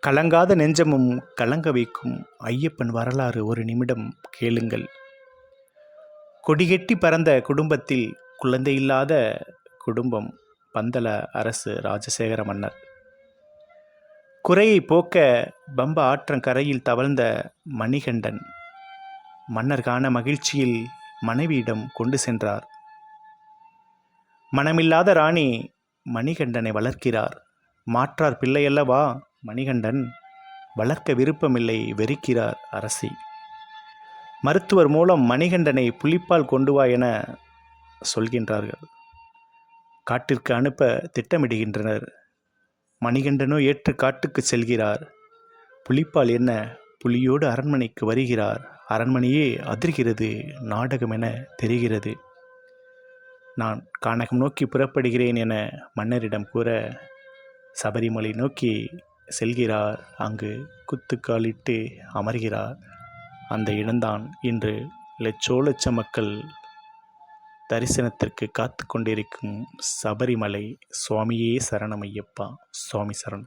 கலங்காத நெஞ்சமும் கலங்க வைக்கும் ஐயப்பன் வரலாறு ஒரு நிமிடம் கேளுங்கள். கொடிகெட்டி பறந்த குடும்பத்தில் குழந்தையில்லாத குடும்பம் பந்தல அரசு ராஜசேகர மன்னர். குறையை போக்க பம்ப ஆற்றங்கரையில் தவழ்ந்த மணிகண்டன். மன்னர் காண மகிழ்ச்சியில் மனைவியிடம் கொண்டு சென்றார். மனமில்லாத ராணி மணிகண்டனை வளர்க்கிறார். மாற்றார் பிள்ளையல்லவா? மணிகண்டன் வளர்க்க விருப்பமில்லை வெறுக்கிறார் அரசி. மருத்துவர் மூலம் மணிகண்டனை புலிப்பால் கொண்டு வா என சொல்கின்றார்கள். காட்டிற்கு அனுப்ப திட்டமிடுகின்றனர். மணிகண்டனோ ஏற்று காட்டுக்கு செல்கிறார். புலிப்பால் என்ன புலியோடு அரண்மனைக்கு வருகிறார்? அரண்மனையே அதிர்கிறது நாடகம் என தெரிகிறது. நான் கானகம் நோக்கி புறப்படுகிறேன் என மன்னரிடம் கூற சபரிமலை நோக்கி செல்கிறார். அங்கு குத்துக்காலிட்டு அமர்கிறார். அந்த இடம்தான் இன்று லட்சோ லட்ச மக்கள் தரிசனத்திற்கு காத்து கொண்டிருக்கும் சபரிமலை சுவாமியே சரணமையப்பா. சுவாமி சரணம்.